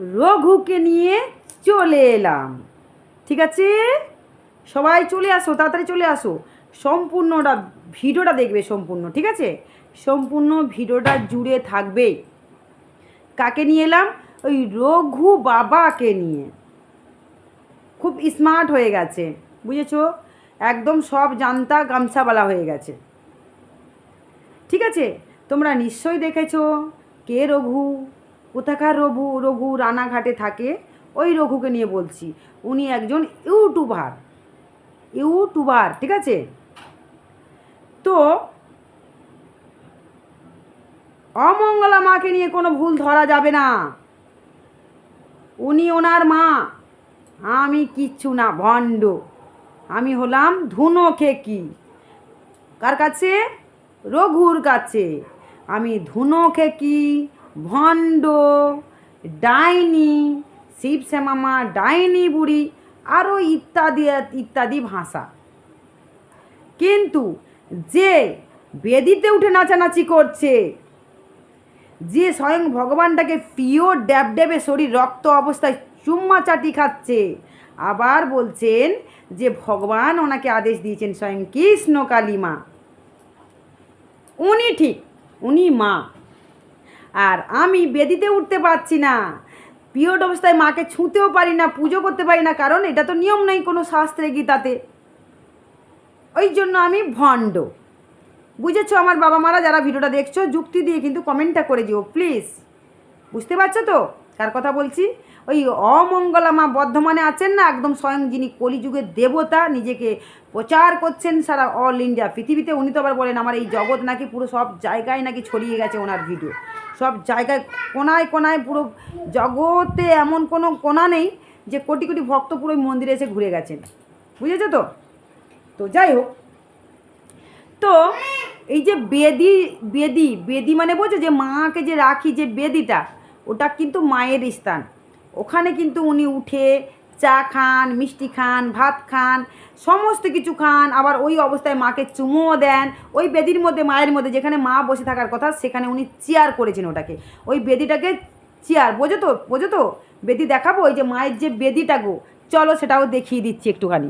রঘুকে নিয়ে চলে এলাম। ঠিক আছে? সবাই চলে আসো, তাড়াতাড়ি চলে আসো। সম্পূর্ণটা, ভিডিওটা দেখবে সম্পূর্ণ, ঠিক আছে? সম্পূর্ণ ভিডিওটা জুড়ে থাকবে। কাকে নিয়ে এলাম? ওই রঘু বাবাকে নিয়ে। খুব স্মার্ট হয়ে গেছে, বুঝেছ? একদম সব জানতা গামছাওয়ালা হয়ে গেছে। ঠিক আছে? তোমরা নিশ্চয়ই দেখেছ কে রঘু? কোথাকার রঘু রঘু রানাঘাটে থাকে, ওই রঘুকে নিয়ে বলছি। উনি একজন ইউটিউবার। ইউটিউবার, ঠিক আছে? তো অমঙ্গলা মাকে নিয়ে কোনো ভুল ধরা যাবে না। উনি ওনার মা। আমি কিচ্ছু না, ভণ্ড। আমি হলাম ধুনো খেকি। কার কাছে? রঘুর কাছে। আমি ধুনো খেকি। ভণ্ড, ডাইনি, শিব শ্যামামা, ডাইনি বুড়ি আরও ইত্যাদি ইত্যাদি ভাষা। কিন্তু যে বেদিতে উঠে নাচানাচি করছে, যে স্বয়ং ভগবানটাকে পিওর ড্যাব ড্যাবে শরীর, রক্ত অবস্থায় চুম্মা চাটি খাচ্ছে, আবার বলছেন যে ভগবান ওনাকে আদেশ দিয়েছেন স্বয়ং কৃষ্ণ কালী মা উনি ঠিক, উনি মা। আর আমি বেদিতে উঠতে পারছি না। পিরিয়ড অবস্থায় মাকে ছুঁতেও পারি না, পুজো করতে পারি না, কারণ এটা তো নিয়ম নেই কোনো শাস্ত্রে, গীতাতে। ওই জন্য আমি ভণ্ড। বুঝেছ আমার বাবা মারা যারা ভিডিওটা দেখছ, যুক্তি দিয়ে কিন্তু কমেন্টটা করে দিও প্লিজ বুঝতে পারছ তো? কার কথা বলছি? ওই অমঙ্গলা মা বর্ধমানে আছেন না? একদম স্বয়ং যিনি কলিযুগের দেবতা, নিজেকে প্রচার করছেন সারা অল ইন্ডিয়া পৃথিবীতে উনি তো আবার বলেন, আমার এই জগৎ নাকি পুরো সব জায়গায় নাকি ছড়িয়ে গেছে ওনার ভিডিও সব জায়গায়, কোনায় কোনায় পুরো জগতে এমন কোনো কোনা নেই যে কোটি কোটি ভক্ত পুরো মন্দিরে এসে ঘুরে গেছেন। বুঝেছ তো? তো যাই হোক। তো এই যে বেদি বেদি বেদি মানে বোঝো যে মাকে যে রাখি যে বেদিটা ওটা কিন্তু মায়ের স্থান। ওখানে কিন্তু উনি উঠে চা খান, মিষ্টি খান, ভাত খান, সমস্ত কিছু খান, আবার ওই অবস্থায় মাকে চুমুও দেন। ওই বেদির মধ্যে, মায়ের মধ্যে যেখানে মা বসে থাকার কথা, সেখানে উনি চেয়ার করেছেন ওটাকে। ওই বেদিটাকে চেয়ার, বোঝো তো বোঝো তো? বেদি দেখাবো? ওই যে মায়ের যে বেদিটা গো, চলো সেটাও দেখিয়ে দিচ্ছি একটুখানি।